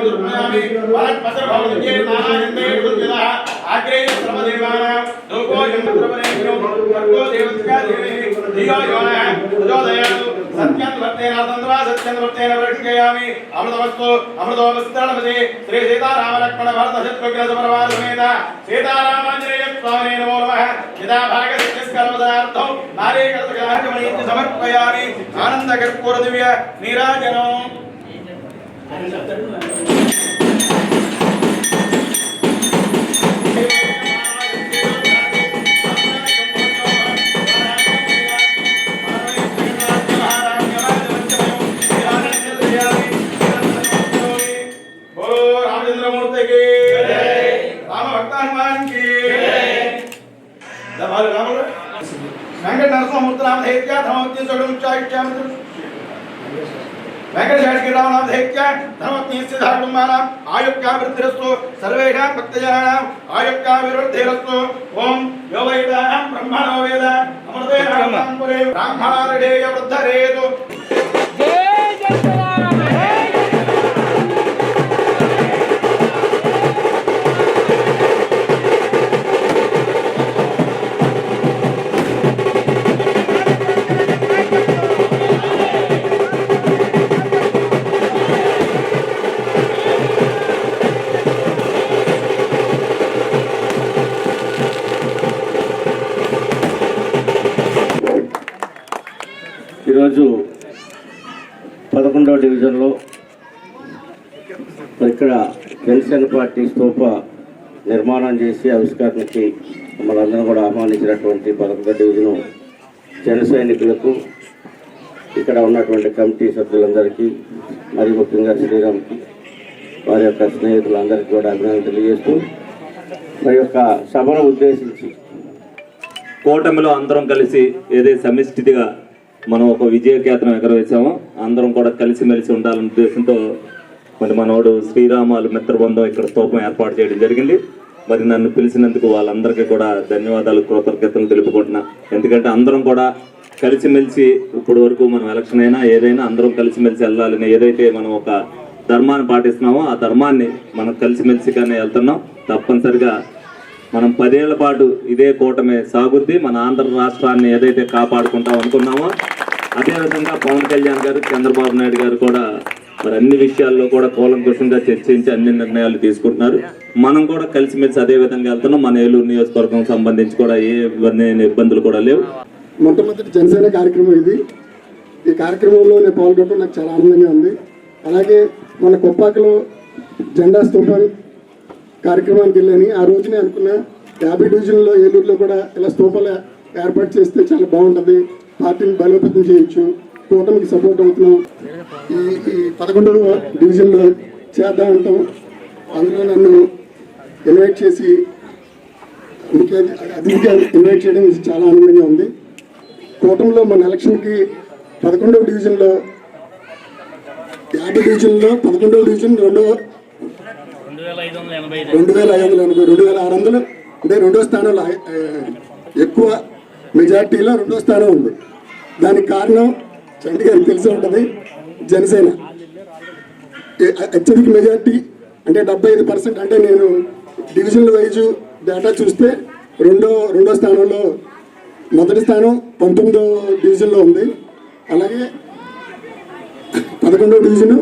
నానావిధామి దుర్మయామి వరత్పత్ర భవతికే నానాయందే గురువిద ఆగ్రేయ శ్రమదేవానాం ధూపో యంత్రపరేణ్యం Virgo దేవత్కా దేవే ధియో యోనః ప్రచోదయాతు సత్యం వర్తేన తంద్వా సత్యం వర్తేన వృక్షయామి అమృతమస్తు అమృతోపస్తరణమసి శ్రీ సీతారామ లక్ష్మణ భరత శత్రుఘ్న సమరవార సమేత సీతారామాంజనేయ స్వామినే నమో నమః యదా భాగస్కర్మదార్థం నారీకర్తకార్యమణి సమర్పయామి ఆనంద కర్పూర దివ్య నీరాజనం धर्ममानाम आयुक्का वृद्धिरस्तु सर्वेषां भक्तजनानां आयुक्का विवृद्धिरस्तु ओम यो वैदाहं ब्रह्मणो वेद अमृते रामं पुरे ब्राह्मणारेय वृद्धरेतु జనసేన పార్టీ స్తూప నిర్మాణం చేసి ఆవిష్కరణకి మమ్మల్ని కూడా ఆహ్వానించినటువంటి పదకొండవ డివిజను జన సైనికులకు ఇక్కడ ఉన్నటువంటి కమిటీ సభ్యులందరికీ మరి ముఖ్యంగా శ్రీరామ్కి వారి యొక్క స్నేహితులందరికీ కూడా అభినందనలు తెలియజేస్తూ మరి యొక్క సభను ఉద్దేశించి కూటమిలో అందరం కలిసి ఏదే సమిష్టిగా మనం ఒక విజయ విజయకేతనం ఎగరవేశామో అందరం కూడా కలిసిమెలిసి ఉండాలనే ఉద్దేశంతో మరి మనోడు శ్రీరామాలు మిత్రబృందం ఇక్కడ స్తూపం ఏర్పాటు చేయడం జరిగింది. మరి నన్ను పిలిచినందుకు వాళ్ళందరికీ కూడా ధన్యవాదాలు కృతజ్ఞతలు తెలుపుకుంటున్నా. ఎందుకంటే అందరం కూడా కలిసిమెలిసి ఇప్పుడు వరకు మనం ఎలక్షన్ అయినా ఏదైనా అందరం కలిసిమెలిసి వెళ్ళాలని ఏదైతే మనం ఒక ధర్మాన్ని పాటిస్తున్నామో ఆ ధర్మాన్ని మనం కలిసిమెలిసిగానే వెళ్తున్నాం. తప్పనిసరిగా మనం పదేళ్ళ పాటు ఇదే కూటమి సాగుద్ది. మన ఆంధ్ర రాష్ట్రాన్ని ఏదైతే కాపాడుకుంటాం అనుకున్నామో అదేవిధంగా పవన్ కళ్యాణ్ గారు చంద్రబాబు నాయుడు గారు కూడా మరి అన్ని విషయాల్లో కూడా కూలంకుషంగా చర్చించి అన్ని నిర్ణయాలు తీసుకుంటున్నారు. మనం కూడా కలిసిమెలిసి అదే విధంగా వెళ్తున్నాం. మన ఏలూరు నియోజకవర్గం సంబంధించి కూడా ఏ ఇబ్బంది ఇబ్బందులు కూడా లేవు. మొట్టమొదటి జనసేన కార్యక్రమం ఇది. ఈ కార్యక్రమంలో నేను పాల్గొనడం నాకు చాలా ఆనందంగా ఉంది. అలాగే మన కొప్పాకలో జెండా స్తూపం కార్యక్రమానికి వెళ్ళాను. ఆ రోజునే అనుకున్నా యాభై డివిజన్లో ఏలూరులో కూడా ఇలా స్తూపాలు ఏర్పాటు చేస్తే చాలా బాగుంటుంది. పార్టీని బలోపేతం చేయొచ్చు. కూటమికి సపోర్ట్ అవుతున్నాం. ఈ ఈ పదకొండవ డివిజన్లో చేద్దామంటాం అందులో నన్ను ఇన్వైట్ చేసి అతిథిగా ఇన్వైట్ చేయడం చాలా ఆనందంగా ఉంది. కూటమిలో మన ఎలక్షన్కి పదకొండవ డివిజన్లో యాభై డివిజన్లో పదకొండవ డివిజన్ రెండవ రెండు వేల ఐదు వందల ఎనభై రెండు వేల ఆరు వందలు. అంటే రెండో స్థానంలో ఎక్కువ మెజార్టీలో రెండో స్థానం ఉంది. దానికి కారణం చండి గారికి తెలిసి ఉంటుంది. జనసేన. అత్యధిక మెజార్టీ అంటే డెబ్బై ఐదు పర్సెంట్ అంటే నేను డివిజన్ వైజ్ డేటా చూస్తే రెండో రెండో స్థానంలో మొదటి స్థానం పంతొమ్మిదో డివిజన్లో ఉంది. అలాగే పదకొండో డివిజను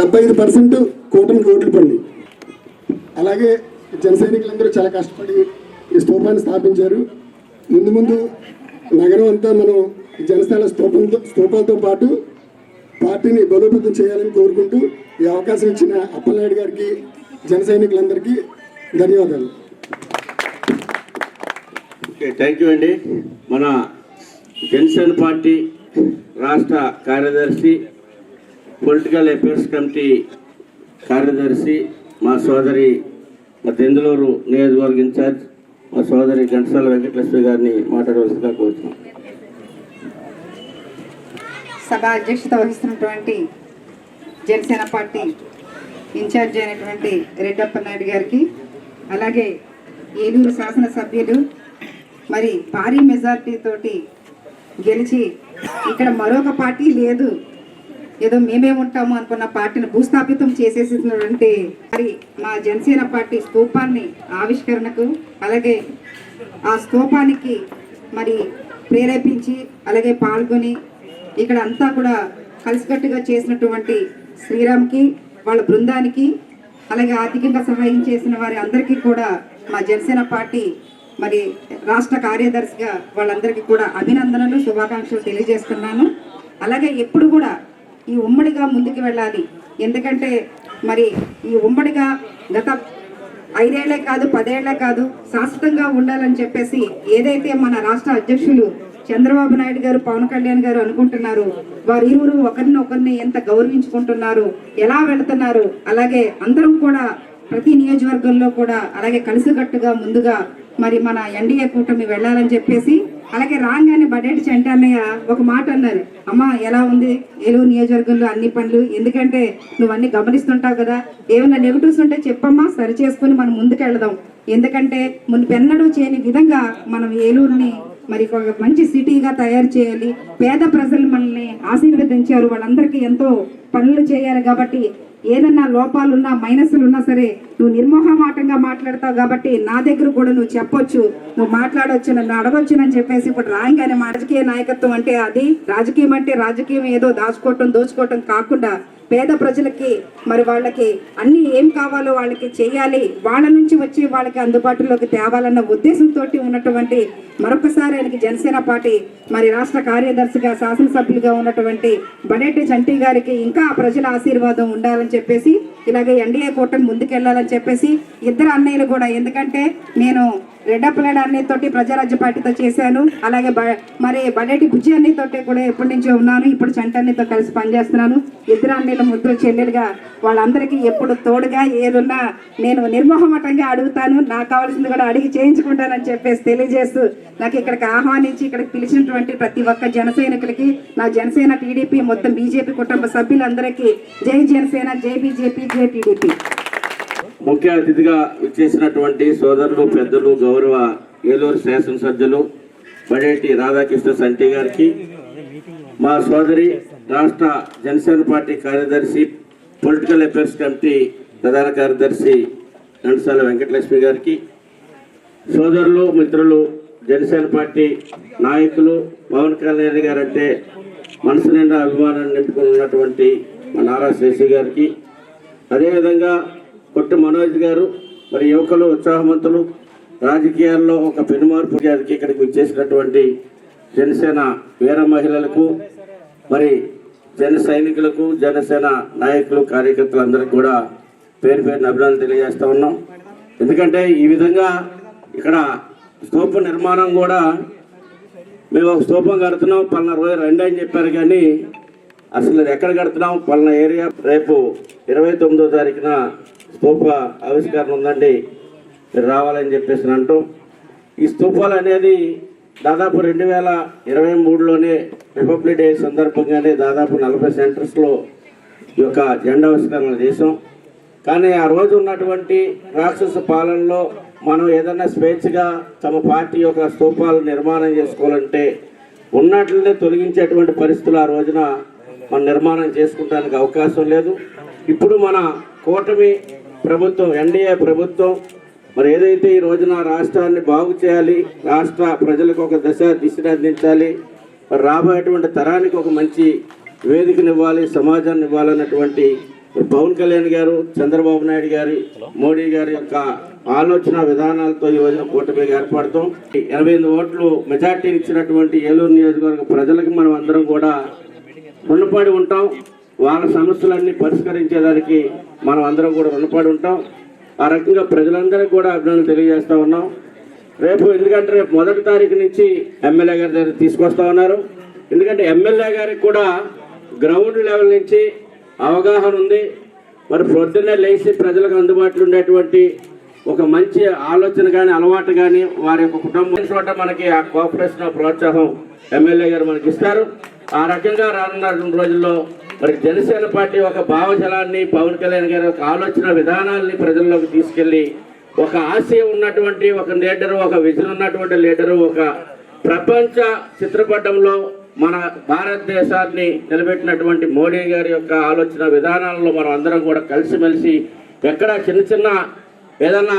డెబ్బై ఐదు పర్సెంట్ కూటమికి ఓట్లు పడి అలాగే జన సైనికులందరూ చాలా కష్టపడి ఈ స్తూపాన్ని స్థాపించారు. ముందు ముందు నగరం అంతా మనం ఈ జనసేన స్థూపంతో స్థూపాలతో పాటు పార్టీని బలోపేతం చేయాలని కోరుకుంటూ ఈ అవకాశం ఇచ్చిన అప్పలనాయుడు గారికి జన సైనికులందరికీ ధన్యవాదాలు. ఓకే థ్యాంక్ యూ అండి. మన జనసేన పార్టీ రాష్ట్ర కార్యదర్శి పొలిటికల్ అఫేర్స్ కమిటీ కార్యదర్శి మా సోదరి మా దెందులూరు నియోజకవర్గ ఇన్ఛార్జ్ మా సోదరి ఘంటసాల వెంకటలక్ష్మి గారిని మాట్లాడవలసిందిగా కోరుతున్నాం. సభ అధ్యక్షత వహిస్తున్నటువంటి జనసేన పార్టీ ఇన్ఛార్జ్ అయినటువంటి రెడ్డప్ప నాయుడు గారికి అలాగే ఏలూరు శాసనసభ్యులు మరి భారీ మెజార్టీ తోటి గెలిచి ఇక్కడ మరొక పార్టీ లేదు ఏదో మేమే ఉంటాము అనుకున్న పార్టీని భూస్థాపితం చేసేసినటువంటి మరి మా జనసేన పార్టీ స్తూపాన్ని ఆవిష్కరణకు అలాగే ఆ స్తూపానికి మరి ప్రేరేపించి అలాగే పాల్గొని ఇక్కడ అంతా కూడా కలిసికట్టుగా చేసినటువంటి శ్రీరామ్కి వాళ్ళ బృందానికి అలాగే ఆర్థికంగా సహాయం చేసిన వారి అందరికీ కూడా మా జనసేన పార్టీ మరి రాష్ట్ర కార్యదర్శిగా వాళ్ళందరికీ కూడా అభినందనలు శుభాకాంక్షలు తెలియజేస్తున్నాను. అలాగే ఎప్పుడు కూడా ఈ ఉమ్మడిగా ముందుకు వెళ్ళాలి. ఎందుకంటే మరి ఈ ఉమ్మడిగా గత ఐదేళ్ళే కాదు పదేళ్ళే కాదు శాశ్వతంగా ఉండాలని చెప్పేసి ఏదైతే మన రాష్ట్ర అధ్యక్షులు చంద్రబాబు నాయుడు గారు పవన్ కళ్యాణ్ గారు అనుకుంటున్నారు. వారు ఇరువురు ఒకరిని ఒకరిని ఎంత గౌరవించుకుంటున్నారు ఎలా వెళుతున్నారు అలాగే అందరం కూడా ప్రతి నియోజకవర్గంలో కూడా అలాగే కలిసికట్టుగా ముందుగా మరి మన ఎన్డీఏ కూటమి వెళ్ళాలని చెప్పేసి అలాగే రాగానే బడేటి చెంటన్నయ్య అన్నయ్య ఒక మాట అన్నారు. అమ్మ ఎలా ఉంది? ఏలూరు నియోజకవర్గంలో అన్ని పనులు ఎందుకంటే నువ్వు అన్ని గమనిస్తుంటావు కదా. ఏమైనా నెగిటివ్స్ ఉంటే చెప్పమ్మా సరి చేసుకుని మనం ముందుకెళ్దాం. ఎందుకంటే మునిపెన్నడూ చేయని విధంగా మనం ఏలూరుని మరి ఒక మంచి సిటీగా తయారు చేయాలి. పేద ప్రజలు మనల్ని ఆశీర్వదించారు. వాళ్ళందరికీ ఎంతో పనులు చేయాలి కాబట్టి ఏదన్నా లోపాలున్నా మైనస్లు ఉన్నా సరే నువ్వు నిర్మోహమాటంగా మాట్లాడతావు కాబట్టి నా దగ్గర కూడా నువ్వు చెప్పొచ్చు. నువ్వు మాట్లాడొచ్చు నన్ను అడగొచ్చునని చెప్పేసి ఇప్పుడు రాయంగానే రాజకీయ నాయకత్వం అంటే అది. రాజకీయం అంటే రాజకీయం ఏదో దాచుకోవటం దోచుకోవటం కాకుండా పేద ప్రజలకి మరి వాళ్ళకి అన్ని ఏం కావాలో వాళ్ళకి చేయాలి. వాళ్ళ నుంచి వచ్చి వాళ్ళకి అందుబాటులోకి తేవాలన్న ఉద్దేశంతో ఉన్నటువంటి మరొకసారి ఆయనకి జనసేన పార్టీ మరి రాష్ట్ర కార్యదర్శిగా శాసనసభ్యులుగా ఉన్నటువంటి బడేటి చంటి గారికి ఇంకా ప్రజల ఆశీర్వాదం ఉండాలని చెప్పేసి ఇలాగే ఎన్డీఏ కూటమి ముందుకెళ్ళాలని చెప్పేసి ఇద్దరు అన్నయ్యలు కూడా ఎందుకంటే నేను రెడ్డప్పలేడు తోటి ప్రజారాజ్య పార్టీతో చేశాను. అలాగే బ- మరి బడేటి బుజ్జి తోటి కూడా ఎప్పటి నుంచో ఉన్నాను. ఇప్పుడు చంటి కలిసి పనిచేస్తున్నాను. ఇద్దరు అన్నీల ముద్దులు చెల్లెలుగా వాళ్ళందరికీ ఎప్పుడు తోడుగా ఏదున్నా నేను నిర్మోహమటంగా అడుగుతాను. నాకు కావాల్సింది కూడా అడిగి చేయించుకుంటానని చెప్పేసి తెలియజేస్తూ నాకు ఇక్కడికి ఆహ్వానించి ఇక్కడికి పిలిచినటువంటి ప్రతి ఒక్క జనసైనికులకి నా జనసేన టీడీపీ మొత్తం బీజేపీ కుటుంబ సభ్యులందరికీ జై జనసేన జై బీజేపీ జై టీడీపీ. ముఖ్య అతిథిగా విచ్చేసినటువంటి సోదరులు పెద్దలు గౌరవ ఏలూరు శాసనసభ్యులు బడేటి రాధాకృష్ణ సంటి గారికి మా సోదరి రాష్ట్ర జనసేన పార్టీ కార్యదర్శి పొలిటికల్ అఫేర్స్ కమిటీ ప్రధాన కార్యదర్శి ఘంటసాల వెంకటలక్ష్మి గారికి సోదరులు మిత్రులు జనసేన పార్టీ నాయకులు పవన్ కళ్యాణ్ గారు అంటే మనసు నిండా అభిమానాన్ని నింపుకున్నటువంటి మా నారా శేషి గారికి అదేవిధంగా కొట్టు మనోజ్ గారు మరి యువకులు ఉత్సాహవంతులు రాజకీయాల్లో ఒక పెనుమార్పు గారికి ఇక్కడికి వచ్చేసినటువంటి జనసేన వీర మహిళలకు మరి జన సైనికులకు జనసేన నాయకులు కార్యకర్తలందరికీ కూడా పేరు పేరున అభినందనలు తెలియజేస్తా ఉన్నాం. ఎందుకంటే ఈ విధంగా ఇక్కడ స్తూప నిర్మాణం కూడా మేము ఒక స్తూపం కడుతున్నాం. పలానా రోజు రెండు అని చెప్పారు కానీ అసలు ఎక్కడ కడుతున్నాం? పలానా ఏరియా? రేపు ఇరవై తొమ్మిదో తారీఖున స్తూప ఆవిష్కరణ ఉందండి. మీరు రావాలని చెప్పేసి అంటాం. ఈ స్తూపాలు అనేది దాదాపు రెండు వేల ఇరవై మూడులోనే రిపబ్లిక్ డే సందర్భంగానే దాదాపు నలభై సెంటర్స్లో ఈ యొక్క జెండావిష్కరణ చేసాం కానీ ఆ రోజు ఉన్నటువంటి రాక్షస పాలనలో మనం ఏదైనా స్వేచ్ఛగా తమ పార్టీ యొక్క స్తూపాలు నిర్మాణం చేసుకోవాలంటే ఉన్నట్లనే తొలగించేటువంటి పరిస్థితులు ఆ రోజున మనం నిర్మాణం చేసుకుంటానికి అవకాశం లేదు. ఇప్పుడు మన కూటమి ప్రభుత్వం ఎన్డీఏ ప్రభుత్వం మరి ఏదైతే ఈ రోజున రాష్ట్రాన్ని బాగు చేయాలి రాష్ట్ర ప్రజలకు ఒక దశ దిశను అందించాలి మరి రాబోయేటువంటి తరానికి ఒక మంచి వేదికనివ్వాలి సమాజాన్ని ఇవ్వాలన్నటువంటి పవన్ కళ్యాణ్ గారు చంద్రబాబు నాయుడు గారి మోడీ గారి యొక్క ఆలోచన విధానాలతో ఈ రోజున కూటమి ఏర్పడతాం. ఎనభై ఎనిమిది ఓట్లు మెజార్టీ ఇచ్చినటువంటి ఏలూరు నియోజకవర్గ ప్రజలకు మనం అందరం కూడా రుణపడి ఉంటాం. వాళ్ళ సమస్యలన్నీ పరిష్కరించేదానికి మనం అందరం కూడా రుణపడి ఉంటాం. ఆ రకంగా ప్రజలందరికీ కూడా అభినందనలు తెలియజేస్తా ఉన్నాం. రేపు ఎందుకంటే రేపు మొదటి తారీఖు నుంచి ఎమ్మెల్యే గారి దగ్గర తీసుకొస్తా ఉన్నారు. ఎందుకంటే ఎమ్మెల్యే గారికి కూడా గ్రౌండ్ లెవెల్ నుంచి అవగాహన ఉంది. మరి పొద్దున్నే లేచి ప్రజలకు అందుబాటులో ఉండేటువంటి ఒక మంచి ఆలోచన కానీ అలవాటు కానీ వారి యొక్క కుటుంబం చోట మనకి ఆ కోఆపరేషన్ ప్రోత్సాహం ఎమ్మెల్యే గారు మనకి ఇస్తారు. ఆ రకంగా రానున్న రెండు రోజుల్లో మరి జనసేన పార్టీ ఒక భావజలాన్ని పవన్ కళ్యాణ్ గారి ఒక ఆలోచన విధానాల్ని ప్రజల్లోకి తీసుకెళ్ళి ఒక ఆశయం ఉన్నటువంటి ఒక లీడరు ఒక విజన్ ఉన్నటువంటి లీడరు ఒక ప్రపంచ చిత్రపటంలో మన భారతదేశాన్ని నిలబెట్టినటువంటి మోడీ గారి యొక్క ఆలోచన విధానాలలో మనం అందరం కూడా కలిసిమెలిసి ఎక్కడ చిన్న చిన్న ఏదన్నా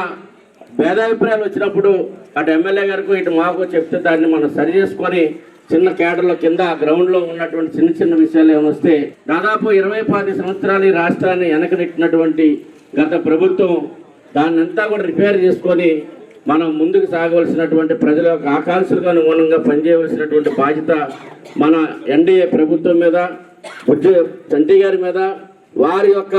భేదాభిప్రాయాలు వచ్చినప్పుడు అటు ఎమ్మెల్యే గారికి ఇటు మాకు చెప్తే దాన్ని మనం సరి చేసుకొని చిన్న కేడర్ల కింద గ్రౌండ్లో ఉన్నటువంటి చిన్న చిన్న విషయాలు ఏమైనా వస్తే దాదాపు ఇరవై పాతి సంవత్సరాలు ఈ రాష్ట్రాన్ని వెనకనెట్టినటువంటి గత ప్రభుత్వం దాన్నంతా కూడా రిపేర్ చేసుకొని మనం ముందుకు సాగవలసినటువంటి ప్రజల యొక్క ఆకాంక్షలకు అనుగుణంగా పనిచేయవలసినటువంటి బాధ్యత మన ఎన్డీఏ ప్రభుత్వం మీద బుజ్జి చంటి గారి మీద వారి యొక్క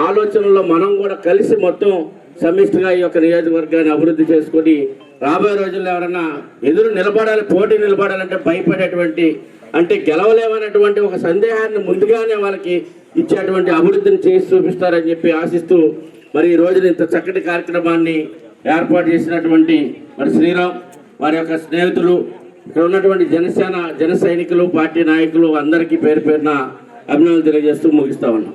ఆలోచనలో మనం కూడా కలిసి మొత్తం సమిష్టిగా ఈ యొక్క నియోజకవర్గాన్ని అభివృద్ధి చేసుకొని రాబోయే రోజుల్లో ఎవరన్నా ఎదురు నిలబడాలి పోటీ నిలబడాలంటే భయపడేటువంటి అంటే గెలవలేమనేటువంటి ఒక సందేహాన్ని ముందుగానే వాళ్ళకి ఇచ్చేటువంటి అభివృద్ధిని చేసి చూపిస్తారని చెప్పి ఆశిస్తూ మరి ఈ రోజున ఇంత చక్కటి కార్యక్రమాన్ని ఏర్పాటు చేసినటువంటి మరి శ్రీరామ్ వారి యొక్క స్నేహితులు ఇక్కడ ఉన్నటువంటి జనసేన జన సైనికులు పార్టీ నాయకులు అందరికీ పేరు పేరున అభినందనలు తెలియజేస్తూ ముగిస్తా ఉన్నాం.